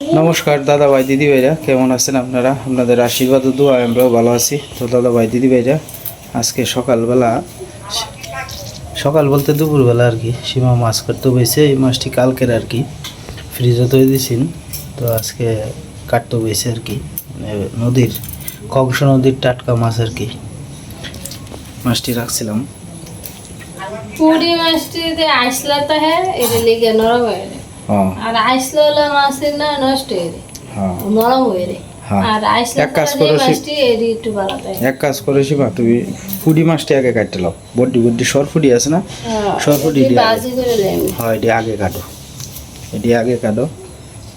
নমস্কার দাদা ভাই দিদি ভাইরা কেমন আছেন আপনারা? আপনাদের আশীর্বাদ ও দোয়া, আমরাও ভালো আছি। তো দাদা ভাই দিদি ভাইরা আজকে সকালবেলা সকাল বলতে দুপুরবেলা আর কি, সীমা মাছ কাটতে বইছে, এই মাছটি কালকের আর কি, ফ্রিজে তৈরি দিয়েছেন তো আজকে কাটতে বইছে আর কি মানে নদীর কংস নদীর টাটকা মাছ আর কি, মাছটি রাখছিলাম। পুরি মাছটিতে আইসলা তো হ্যাঁ এটা লেগে নরম হয়ে আর আইসলা হলে মাছের না নষ্ট হয়ে নরম হয়ে রে। আর আইসলা এক কাজ করো, একটু এক কাজ করে তুমি ফুডি মাছটি আগে কাটতে লাও বড্ডি বড্ডি সর ফুডি আছে না হয় এটি আগে কাটো এটি আগে কাটো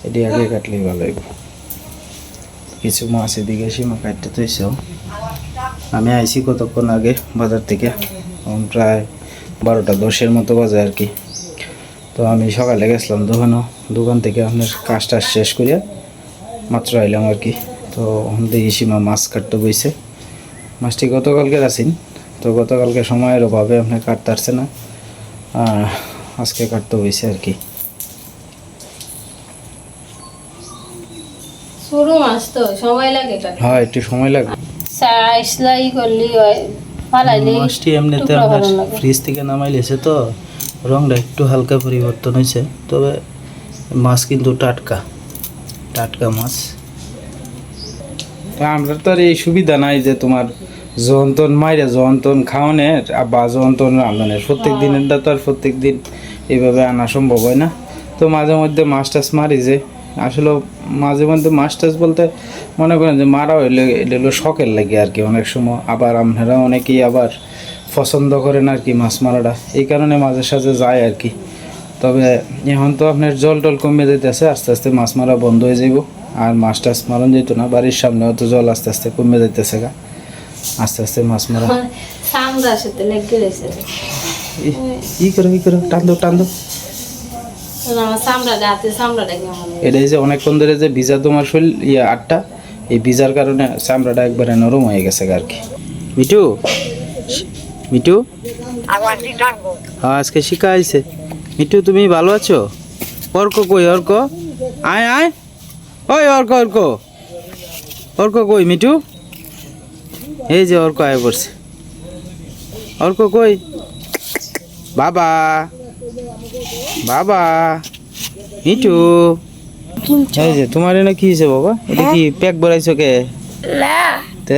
এটি আগে কাটলেই ভালো হইব কিছু মাছ এদিকে সীমা কাটতে তৈছ আমি আইছি কতক্ষণ আগে বাজার থেকে প্রায় বারোটা দশের মতো বাজে আর কি তো আমি সকালে গেছিলাম দোকানও দোকান থেকে আপনার কাজ টাজ শেষ করিয়া মাত্র আইলাম আর কি। তো থেকে সীমা মাছ কাটতে বইছে। মাছটি গতকালকে আসিন তো গতকালকে সময়ের অভাবে আপনার কাটতে পারছে না। আর আজকে কাটতে হয়েছে আর কি। ছোট মাছ তো সময় লাগে হ্যাঁ একটু সময় করলি হয় মাছটি এমনিতে আপনার ফ্রিজ থেকে নামাইলেছে তো। রংটা একটু হালকা পরিবর্তন হয়েছে তবে মাছ কিন্তু টাটকা টাটকা মাছ। আমরা তো আর এই সুবিধা নাই যে তোমার জন্তন মাইরে জন্তন খাওয়ানের বা জন্তন রান্ধনের প্রত্যেক দিনের তো আর প্রত্যেক দিন এইভাবে আনা সম্ভব হয় না। তো মাঝে মধ্যে মাছ টাছ মারি যে আসলে মাঝে মধ্যে মাছ টাছ বলতে মনে করেন যে মারা হইলে এটা হলো শখের লাগে আর কি অনেক সময়। আবার আপনারা অনেকেই আবার পছন্দ করেন আর কি মাছ মারাটা। এই কারণে মাঝে সাঝে যায় আর কি। তবে এখন তো আপনার জল টল কমে যেতেছে আস্তে আস্তে মাছ মারা বন্ধ হয়ে যাইব। আর মাছ টাছ মারন যেত না বাড়ির সামনেও তো জল আস্তে আস্তে কমে যাইতেছে গা। আস্তে আস্তে মাছ মারা। ই- করো ই করো টান দো টান এটাই যে অনেকক্ষণ ধরে যে ভিজা তোমার শরীর ইয়ে আটটা এই ভিজার কারণে চামড়াটা একবারে নরম হয়ে গেছে আর কি। মিটু মিটু হ্যাঁ আজকে শিখা আইছে। মিটু তুমি ভালো আছো? অর্ক কই অর্ক? আয় আয়। ওই অর্ক অর্ক। অর্ক কই মিটু এই যে অর্ক আয় পড়ছে। অর্ক কই? বাবা। বাবা। মিটু এই যে তোমার এনে কি হয়েছে বাবা? এটা কি প্যাক ভরাইছো কে? না। তে?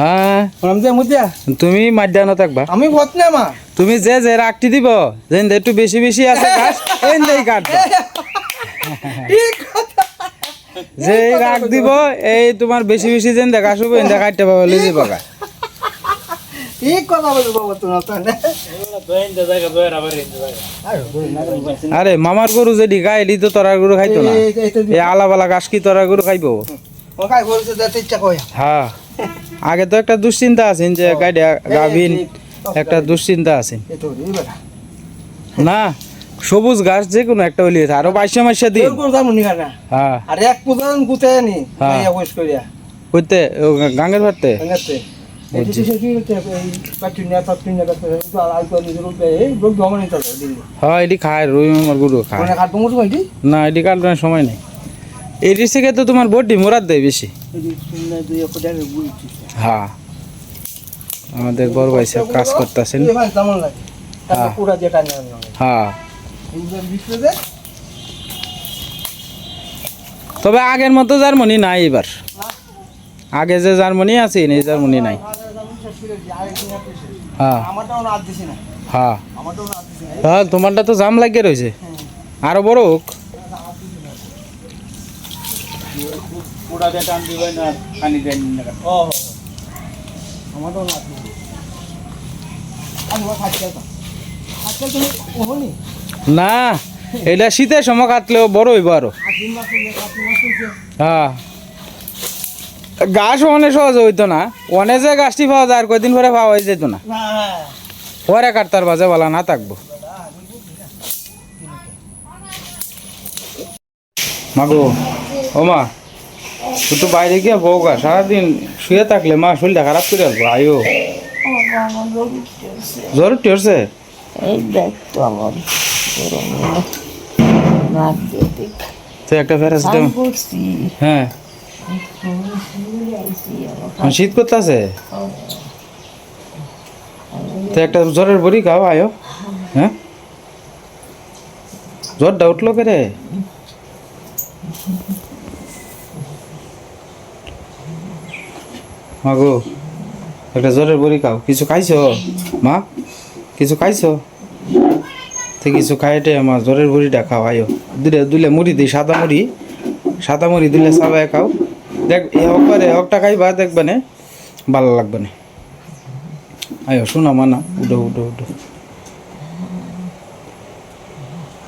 হ্যাঁ। তুমি মাধ্যাহ্ন থাকবা। আমি ভত না মা। তুমি যে যে রাখটি দিব যেন একটু বেশি বেশি আছে গাছ এই দেই কাটবা যে রাখ দিব এই তোমার বেশি বেশি যেন দেখা শুভ এন কাটতে পাবো বলব বাবা আরে মামার গরু যদি গাই এলি তো তোরা গরু খাইতো না। এই আলা বালা গাছ কি তোরা গরু খাইবো? হ্যাঁ। আগে তো একটা দুশ্চিন্তা আছে যে গাইডা গাভিন একটা দুশ্চিন্তা আছে এই তো না সবুজ গাছ যে কোনো একটা হইলে আরও বাইশে মাসে দিন। হ্যাঁ। আর এক পুজান কুতে নি হ্যাঁ। গাঙ্গের ভারতে গঙ্গাতে এই যে সে কি হচ্ছে এই পাটুনিয়া পাটুনিয়া কাছে তো আর আই তো নিজের উপরে এই রোগ ভ্রমণই তো দিন। হ্যাঁ এটি খায় রুই মামার গরু খায়। মানে না এটি কাটানোর সময় নেই। এটির থেকে তো তোমার বডি মোরাত দেয় বেশি। হ্যাঁ। আমাদের বড় ভাই সাহেব কাজ করতেছেন। হ্যাঁ। হ্যাঁ। তবে আগের মতো জার্মানি নাই এবার। আগে যে জার্মানি আছে, এই জার্মানি নাই। হ্যাঁ। হ্যাঁ। হ্যাঁ তোমারটা তো জাম লাগিয়ে রয়েছে। আরও বড় হোক। না আদ দিছি আমি ওরা খাচ্ছি আজকাল তুমি ওহনি না এটা শীতের সময় কাটলেও বড় হইব আরও। হ্যাঁ। গাছ অনেক সহজ হইতো না। অনেক যে গাছটি পাওয়া যায় আর কয়দিন পরে পাওয়া যেত না। পরে কাটতার বাজে বলা না থাকব। মাগো ও মা তুই তো বাইরে গিয়ে বউগা সারাদিন শুয়ে থাকলে মা শরীরটা খারাপ করে আসব আয়ো। জ্বর উঠে উঠছে এই দেখতো আমার নাক দিয়ে দেখ তো একটা প্যারাসিটামল হ্যাঁ। শীত করতেছে? তো একটা জ্বরের বড়ি খাও আয়ো। হ্যাঁ? জ্বরটা উঠল কে রে মাগো, একটা জ্বরের বড়ি খাও। কিছু খাইছো? মা, কিছু খাইছো? তো কিছু খাইটে আমার জ্বরের বড়িটা খাও, আয়ো। দুলে দুলে মুড়ি দিই সাদা মুড়ি। সাদা মুড়ি দিলে সবাই খাও। দেখ হোক করে হকটা খাইবা, দেখবে না, ভালো লাগবে না। আয়ো, শোনা মানা উডো উডো উডো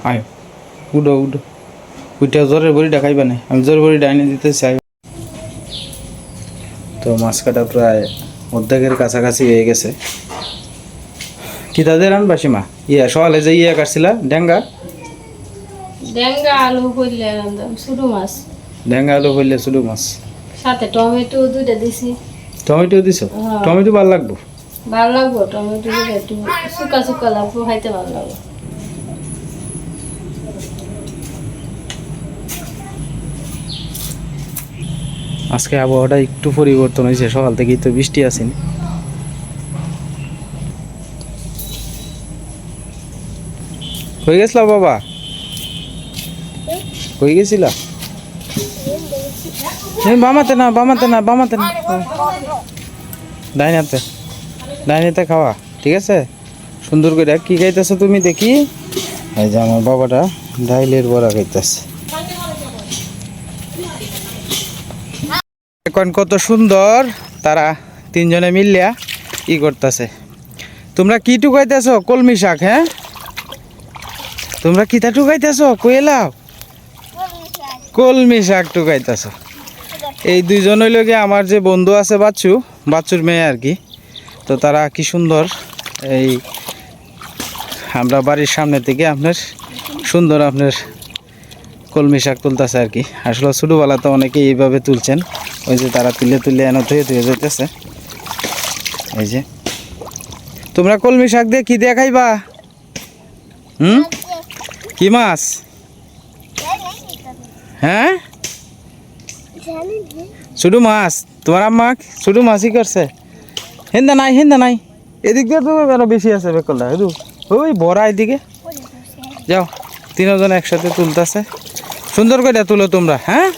আয়ো উডো উডো ওইটা জ্বরের বড়িটা খাইবা না। আমি জ্বরের বড়িটা এনে দিতে চাই তো মাছ কাটা প্রায় অর্ধেকের কাছাকাছি হয়ে গেছে। কি তাদের আনবাসী মা ইয়া সকালে যে ইয়া কাটছিলা ডেঙ্গা? ডেঙ্গা আলু করলে ছোট মাছ। ডেঙ্গা আলু হইলে শুধু মাছ? সাথে টমেটো দুইটা দিছি। টমেটো দিছো? হ্যাঁ। টমেটো ভালো লাগবো? ভালো লাগবো টমেটো একটু শুকা শুকা লাগবো খাইতে ভালো লাগবে। আজকে আবহাওয়াটা একটু পরিবর্তন হয়েছে, সকাল থেকেই তো বৃষ্টি আসেনি। হয়ে গেছিল বাবা? হয়ে গেছিল? বামাতে না বামাতে না বামাতে না। ডাইনাতে ডাইনাতে খাওয়া, ঠিক আছে? সুন্দর করে কি খাইতেছো তুমি দেখি? এই যে আমার বাবাটা ডাইলের বড়া খাইতেছে। এখন কত সুন্দর। তারা তিনজনে মিলিয়া ই করতেছে। তোমরা কি টুকাইতেছ? কলমি শাক হ্যাঁ? তোমরা কিতা টুকাইতেছ? কইলাও কলমি শাক টুকাইতেছ। এই দুইজন হইল গিয়ে আমার যে বন্ধু আছে বাচ্চু, বাচ্চুর মেয়ে আর কি। তো তারা কি সুন্দর এই আমরা বাড়ির সামনে থেকে আপনার সুন্দর আপনার কলমি শাক তুলতেছে আর কি। আসলে ছোটোবেলা তো অনেকে এইভাবে তুলছেন। ওই যে তারা তুলে তুলে এনে ধুয়ে ধুয়ে যেতেছে এই যে। তোমরা কলমি শাক দিয়ে কি দিয়ে খাইবা? হুম? কি মাছ? হ্যাঁ? ছোটো মাছ। তোমার আম্মা ছোটো মাছই করছে। হিন্দা নাই হিন্দা নাই। এদিক দিয়ে তো আরও বেশি আছে বেকলটা ওই বড়া এদিকে। যাও, তিনজন একসাথে তুলতেছে। সুন্দর করে তুলো তোমরা হ্যাঁ?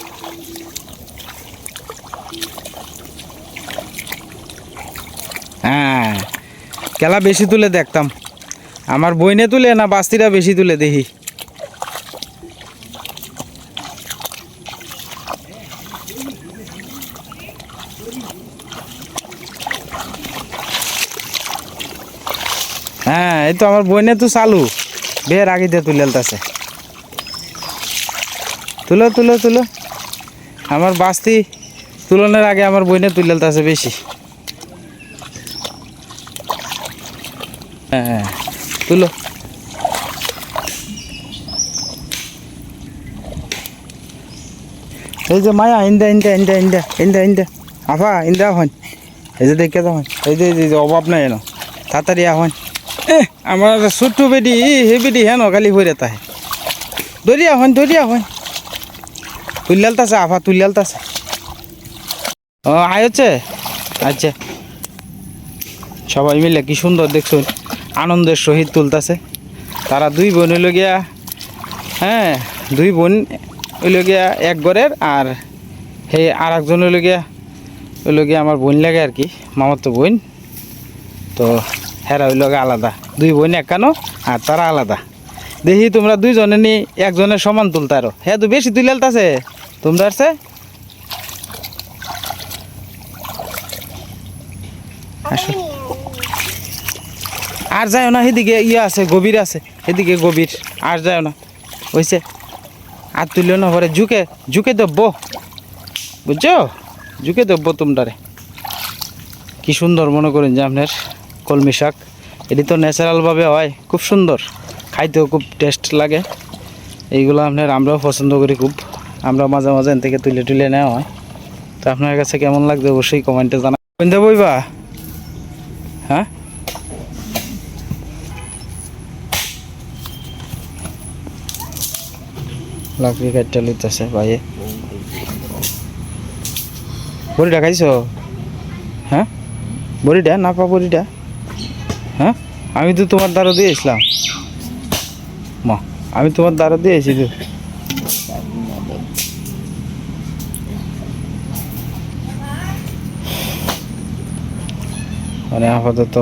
হ্যাঁ খেলা বেশি তুলে দেখতাম। আমার বইনে তুলে না বাস্তিরা বেশি তুলে দেখি? হ্যাঁ এই তো আমার বইনে তো চালু। বের দিয়ে তুলে আলতাছে। তুলো তুলো তুলো। আমার বাস্তি তুলনের আগে আমার বইনে তুলে আলতাছে বেশি। হ্যাঁ হ্যাঁ তুলো। এই যে মায়া, ইন্দা ইন্দা ইন্দা ইন্দা ইন্দা ইন্দা। আফা, ইন্দা হন। এই যে দেখে তো হন। এই যে এই যে অভাব নাই এনো। তাড়াতাড়ি আহন এ আমার ছোট্ট বেডি হে বেডি হেন, খালি হয়ে তাহে। দরিয়া হন দরিয়া হন। তুলিয়ালতাছে আফা তুলিয়ালতাছে ও আয়ছে আচ্ছা। সবাই মিলে কি সুন্দর দেখছুন আনন্দের সহিত তুলতাছে। তারা দুই বোন হইল গিয়া হ্যাঁ দুই বোন হইল গিয়া এক ঘরের আর হে আর একজন হইল গিয়া হইল গিয়া আমার বোন লাগে আর কি, মামার তো বোন। তো হেরা হইল গিয়া আলাদা, দুই বোন একানো আর তারা আলাদা। দেখি তোমরা দুইজনে নি একজনের সমান তুলতে আরও। হ্যাঁ তো বেশি তুলালতাছে তোমরা আছে আর যায় না সেদিকে ইয়ে আছে, গভীর আছে। সেদিকে গভীর, আর যায় না। হয়েছে আর তুলিও না পরে ঝুঁকে ঝুঁকে দেব। বুঝছ? ঝুঁকে দেব তোমটারে কি সুন্দর মনে করেন যে আপনার কলমি শাক। এটি তো ন্যাচারালভাবে হয়, খুব সুন্দর। খাইতেও খুব টেস্ট লাগে। এইগুলো আপনার আমরাও পছন্দ করি খুব। আমরা মাঝে মাঝে এন থেকে তুলে তুলে নেওয়া হয়। তো আপনার কাছে কেমন লাগবে অবশ্যই কমেন্টে জানা কোনটা বইবা? হ্যাঁ? লাকড়ি কাটটা লইতেছে ভাইয়ে। বড়িটা খাইছো? হ্যাঁ? বড়িটা? না পা বড়িটা? হ্যাঁ? আমি তো তোমার দ্বারা দিয়েছিলাম মা, আমি তোমার দ্বারা দিয়েছি তো। মানে আপাতত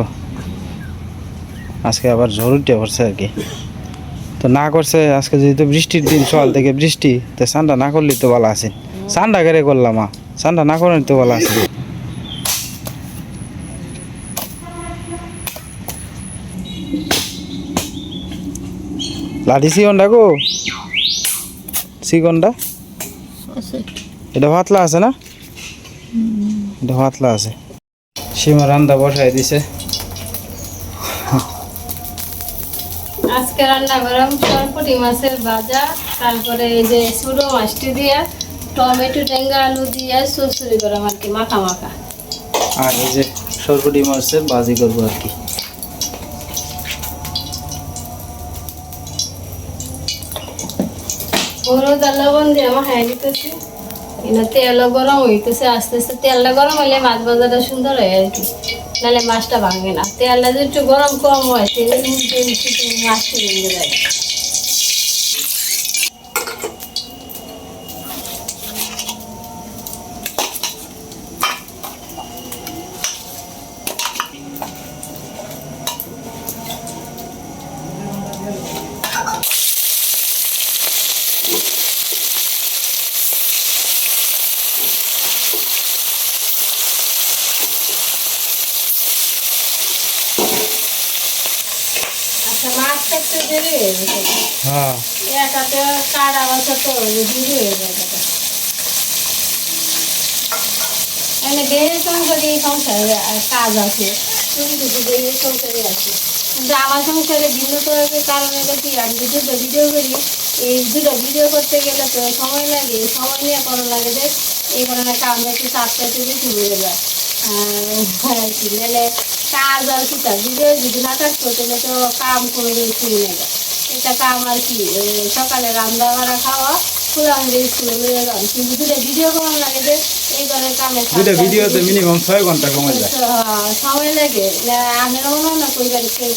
আজকে আবার ঝড় উঠে পড়ছে আর কি। তো না করছে আজকে যেহেতু বৃষ্টির দিন সকাল থেকে বৃষ্টি তো সান্ডা না করলেই তো ভালো আছে। সান্ডা করে করলাম মা সান্ডা না করলে তো ভালো আছে। লাঠি সিগনটা গো? সিগনটা এটা ভাতলা আছে না? এটা ভাতলা আছে। সীমা রান্দা বসাই দিছে। আজকে রান্না করলাম মাছের ভাজা তারপরে এই যে ছোটো মাছটি দিয়ে টমেটো টেঙ্গা আলু দিয়ে সুরসুরি করাম আর কি মাখা মাখা। আর এই যে সরপুটি মাছের ভাজি করব আর কি। হলুদ আর লবণ দিয়ে মাখাই দিতেছি। তেল গরম হইতেছে আস্তে আস্তে তেলটা গরম হইলে মাছ বাজারটা সুন্দর হয় আর কি নাহলে মাছটা ভাঙে না। তেলটা যদি একটু গরম কম হয় মাছটা ভেঙে যায় আচ্ছা মাছটা একটু দেরি হয়ে গেছে হ্যাঁ একাতে কাটা বাছা তো দেরি হয়ে যায় এটা। এনে দেহের সংসারে সংসারে আর কাজ আছে, তুমি যদি দেহের সংসারে আছে। কিন্তু আমার সংসারে ভিন্ন ধরনের কারণে দেখি আমি দুটো ভিডিও করি, এই দুটো ভিডিও করতে গেলে তো সময় লাগে, সময় নিয়ে করা লাগে যে এই কারণে কাম একটু চাপটাতে বেশি বেড়ে যায়। আর আর কি কাজ আর কি ভিডিও যদি না থাকতো, তাহলে তো কাম কোনো দিন শুরু নেই। এটা কাম আর কি সকালে রান্না বাড়া খাওয়া পুরান স্কুলে নিয়ে যান কিন্তু দুটো ভিডিও করার লাগে যে এই ঘরের কামে দুইটা ভিডিওতে মিনিমাম ছয় ঘণ্টা সময় যায়। সময় লাগে। আমি না করি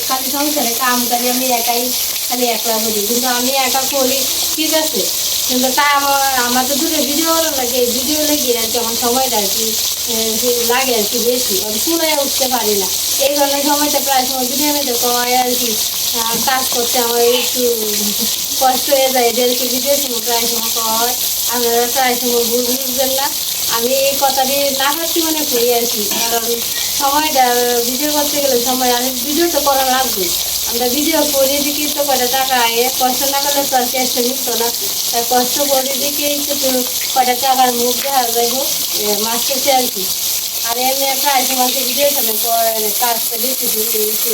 খালি সংসারে কাম করি আমি একাই খালি একলা করি কিন্তু আমি একা করি ঠিক আছে। কিন্তু তা আমার আমার তো দুটো ভিডিও লাগে। ভিডিও লেগে আর কি সময়টা আর কি লাগে আর কি বেশি। আমি শুনে উঠতে পারি না। এই ধরনের সময়টা প্রায় সময় ভিডিও মেয়েদের কমায় আর কি। কাজ করতে আমার একটু কষ্ট হয়ে যায় এদের বিদেশ প্রায় সময় হয় আপনারা প্রায় সময় বুঝবেন না। আমি এই কথাটি না পারছি মনে করি কি, কারণ সময়টা ভিডিও করতে গেলে সময় আমি ভিডিও তো করা লাগবে। আমরা ভিডিও করে দিকে তো কটা টাকা আয়, কষ্ট না করলে তো আর চেষ্টা নিত না। তাই কষ্ট করে দিকে একটু কটা টাকার মুখ দেখা হোক মাছ খেতে আর কি। আর এমনি প্রায় সময় ভিডিও কাজটা বেশি বেশি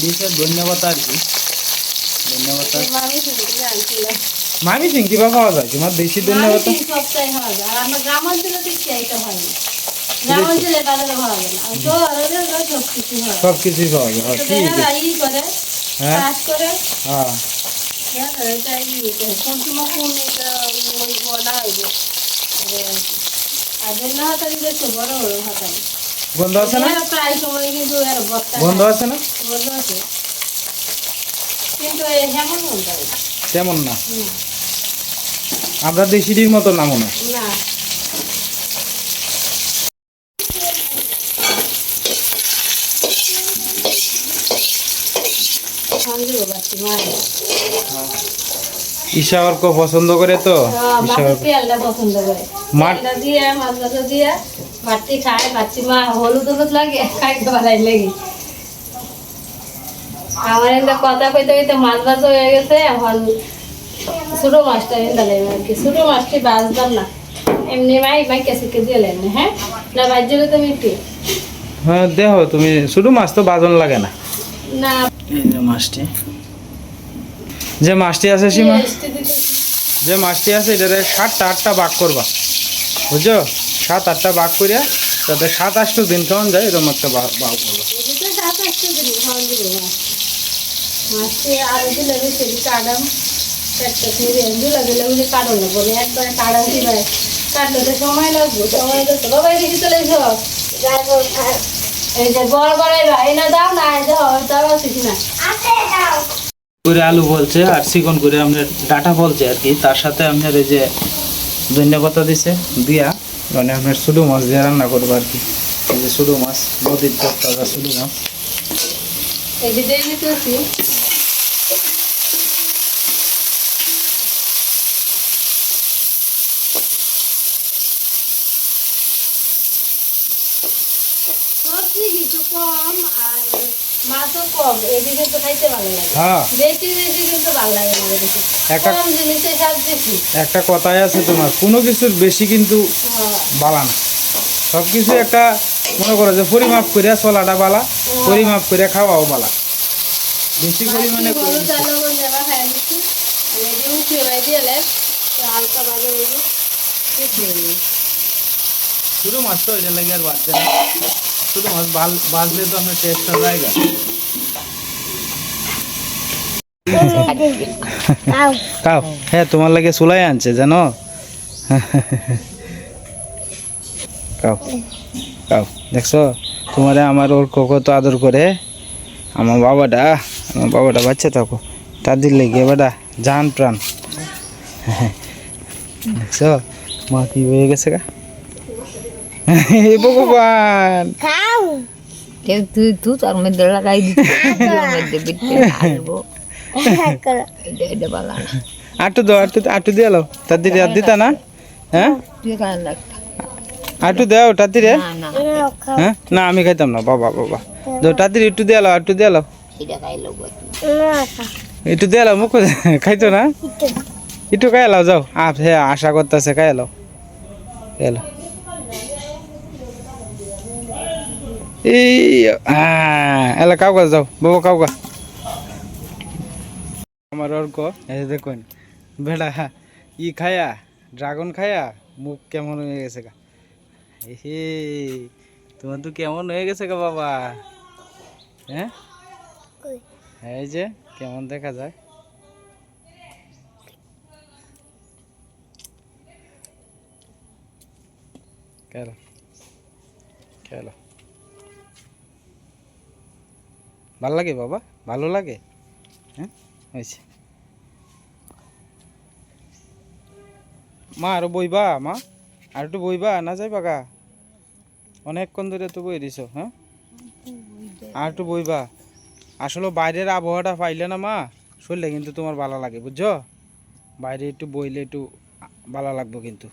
দিছে ধন্যবাদ আর কি। ধন্যবাদ মামি সিং কিবা পাওয়া যায় তোমার দেশি ধন্যবাদ সব কিছু হয় সব কিছুই পাওয়া যায় হ্যাঁ, হ্যাঁ। আর বড় বড় বন্ধ আছে না? প্রায় সময় কিন্তু এর আছে। না? আছে। কিন্তু হেমন হয় তেমন না। আমরা দেশিটির মতো নামও না। অর্ক পছন্দ করে তো? হ্যাঁ, পছন্দ করে। মাছ- দিয়ে মাছ দিয়ে। ভাতটি খায় ভাতটি মা হলুদ হলুদ লাগে খাইতে পারাই লাগে। আমার এখানে কথা কইতে কইতে মাছ ভাজ হয়ে গেছে এখন ছোট মাছটা এনে দিলাম আর কি। ছোট মাছটি বাজতাম না। এমনি মাই মাই কেসে কে দিলেন হ্যাঁ? না বাজলে তুমি একটু হ্যাঁ দেহ তুমি শুধু মাছ তো বাজন লাগে না। না। এই যে মাছটি। যে মাছটি আছে সীমা যে মাছটি আছে এটারে সাতটা আটটা ভাগ করবা। বুঝছ? সাত আটটা ভাগ করিয়া তাতে সাত আটটা দিন কেমন যায় এরকম একটা ভাগ করব। খাওয়ান কাটতে সময় লাগবে সময় বাবা এদিকে চলে এই যে বড় বড় এই না দাও না দাও না। করে আলু বলছে আর চিকন করে আপনার ডাটা বলছে আর কি তার সাথে আপনার এই যে ধনিয়া পাতা দিছে দিয়া। মানে আপনার শুধু মাছ দিয়ে রান্না করব আর কি। শুধু মাছ, নদীর টাকা শুধু মাছ দিয়ে দিতেছি সবজি কিছু কম আর মাছও কম এদিকে তো খাইতে ভালো লাগে। হ্যাঁ। বেশি বেশি কিন্তু ভালো লাগে না এদিকে একটা- কম জিনিসের স্বাদ বেশি। একটা কথাই আছে তোমার কোনো কিছুর বেশি কিন্তু হ্যাঁ। বালা না। সব কিছু একটা মনে করো যে পরিমাপ করিয়া চলাটা বালা পরিমাপ করে খাওয়াও বালা। বেশি পরিমাণে হয়ে শুধু মাছ তো এটা লাগে আর না। শুধু বাজলে তো আপনার টেস্টটা জায়গা কাও হ্যাঁ তোমার লাগে চুলাই আনছে জানো? কাও কাও দেখছ? তোমারে আমার ওর কত আদর করে। আমার বাবাটা আমার বাবাটা বাচ্চা থাকো। তাদের লেগে বেটা জান প্রাণ। দেখছ? মা কি হয়ে গেছে গা? হে ভগবান খাও কেউ তুই তুই তার মধ্যে লাগাই দিচ্ছি তোর আটু দাও আটু আটু দিয়ে লো তাদের আর দিতা না হ্যাঁ আটু দাও তাদের না না নাও খাও হ্যাঁ না আমি খাইতাম না বাবা বাবা তো তাদের একটু দিয়ে আলো একটু দিয়ে আলো এটা খাইলো গো না খাও একটু দিয়ে আলো মুখ খাইতো না একটু খাই এলাও যাও আপ হ্যাঁ আশা করতেছে খাই এলাও এলো এই হ্যাঁ এলা কাউকা যাও, বাবা কাউকা আমার অর্ক এই দেখুন, বেড়া ই খায়া, ড্রাগন খায়া, মুখ কেমন হয়ে গেছে গা। হে, তোমার তো কেমন হয়ে গেছে গা বাবা। হ্যাঁ? এই যে, কেমন দেখা যায়? খেলো খেলো। ভালো লাগে বাবা? ভালো লাগে? হ্যাঁ? হয়েছে। মা, আরও বইবা? মা, আর একটু বইবা? না যাইবা গা? অনেকক্ষণ ধরে তো বই দিছ হ্যাঁ? আর একটু বইবা? আসলে বাইরের আবহাওয়াটা পাইলে না মা শরীরে কিন্তু তোমার ভালো লাগে, বুঝছ? বাইরে একটু বইলে একটু ভালো লাগবে কিন্তু।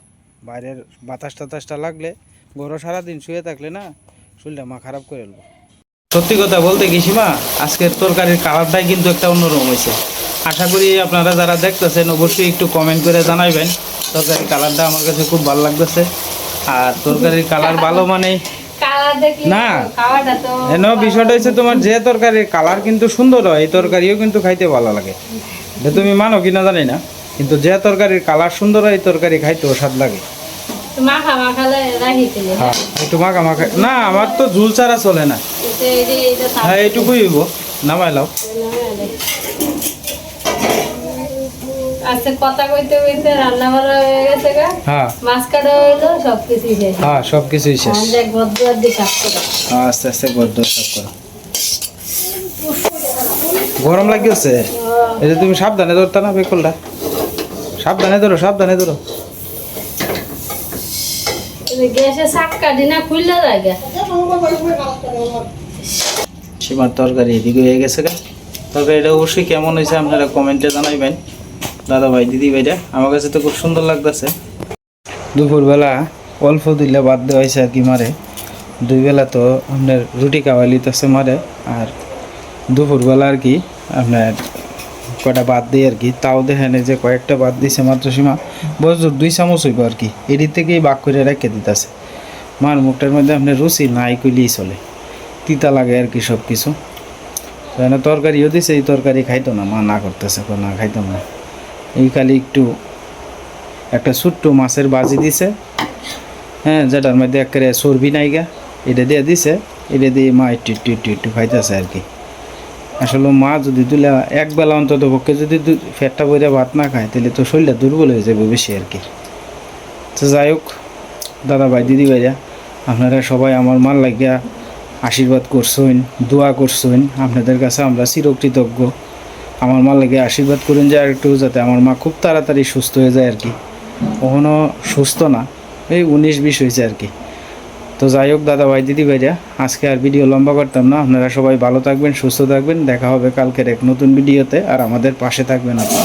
বাইরের বাতাস টাতাসটা লাগলে ঘরে সারাদিন শুয়ে থাকলে না শরীরটা মা খারাপ করে ফেলব। সত্যি কথা বলতে কি সীমা আজকের তরকারির কালারটাই কিন্তু একটা অন্যরকম হয়েছে। আশা করি আপনারা যারা দেখতেছেন অবশ্যই একটু কমেন্ট করে জানাইবেন। তরকারির কালারটা আমার কাছে খুব ভালো লাগতেছে। আর তরকারির কালার ভালো মানে না। এন বিষয়টা হচ্ছে তোমার যে তরকারির কালার কিন্তু সুন্দর হয় এই তরকারিও কিন্তু খাইতে ভালো লাগে। তুমি মানো কিনা জানি না কিন্তু যে তরকারির কালার সুন্দর হয় এই তরকারি খাইতেও স্বাদ লাগে। হ্যাঁ একটু মাখা মাখা না আমার তো ঝুল ছাড়া চলে না। হ্যাঁ এইটুকুই হইব। নামাই লাও। আচ্ছা কথা কইতে কইতে রান্না হয়ে গেছে গা। হ্যাঁ। মাছ কাটা হইল সব কিছুই শেষ। হ্যাঁ সব কিছুই শেষ আমাদের গদ্দার দিয়ে কাজ করা হ্যাঁ, আস্তে আস্তে গদ্দ সব করো। গরম লাগিয়েছে এই যে তুমি সাবধানে ধরতা না বেকলটা? সাবধানে ধরো সাবধানে ধরো। গ্যাসে শাক কাটি না খুললে যায় সীমার তরকারি এদিকে হয়ে গেছে গা। তরকারিটা অবশ্যই কেমন হয়েছে আপনারা কমেন্টে জানাইবেন। দাদা ভাই, দিদি ভাইরা, আমার কাছে তো খুব সুন্দর লাগতেছে। দুপুরবেলা অল্প দিলে বাদ দেওয়া হয়েছে আর কি মারে। দুই বেলা তো আপনার রুটি খাওয়াই লিতেছে মারে আর দুপুরবেলা আর কি আপনার কয়টা বাদ দিই আর কি। তাও দেখেন এই যে কয়েকটা বাদ দিছে মাত্র সীমা। বছর দুই চামচ হইব আর কি। এদিক থেকেই বাক করে রেখে দিতেছে। মার মুখটার মধ্যে আপনার রুচি নাই কইলেই চলে। তিতা লাগে আর কি সব কিছু এখানে তরকারিও দিছে, এই তরকারি খাইতো না, মা না করতেছে না, খাইতো না। এই খালি একটু একটা ছোট্ট মাছের বাজি দিছে হ্যাঁ যেটার মধ্যে একেবারে চর্বি নাইগা, এটা দিয়ে দিছে, এটা দিয়ে মা একটু একটু একটু একটু খাইতেছে আর কি। আসলে মা যদি তুলে এক বেলা অন্তত পক্ষে যদি ফ্যাটটা বইরা ভাত না খায়, তাহলে তো শরীরটা দুর্বল হয়ে যাবে বেশি আর কি। তো যাই হোক দাদা ভাই দিদি ভাইরা আপনারা সবাই আমার মার লাগিয়া আশীর্বাদ করছেন, দোয়া করছেন। আপনাদের কাছে আমরা চিরকৃতজ্ঞ। আমার মা লাগে আশীর্বাদ করুন যে আর একটু যাতে আমার মা খুব তাড়াতাড়ি সুস্থ হয়ে যায় আর কি। কখনো সুস্থ না, এই উনিশ বিশ হয়েছে আর কি। তো যাই হোক দাদা ভাই দিদি ভাইরা আজকে আর ভিডিও লম্বা করতাম না। আপনারা সবাই ভালো থাকবেন, সুস্থ থাকবেন। দেখা হবে কালকের এক নতুন ভিডিওতে আর আমাদের পাশে থাকবেন আপনারা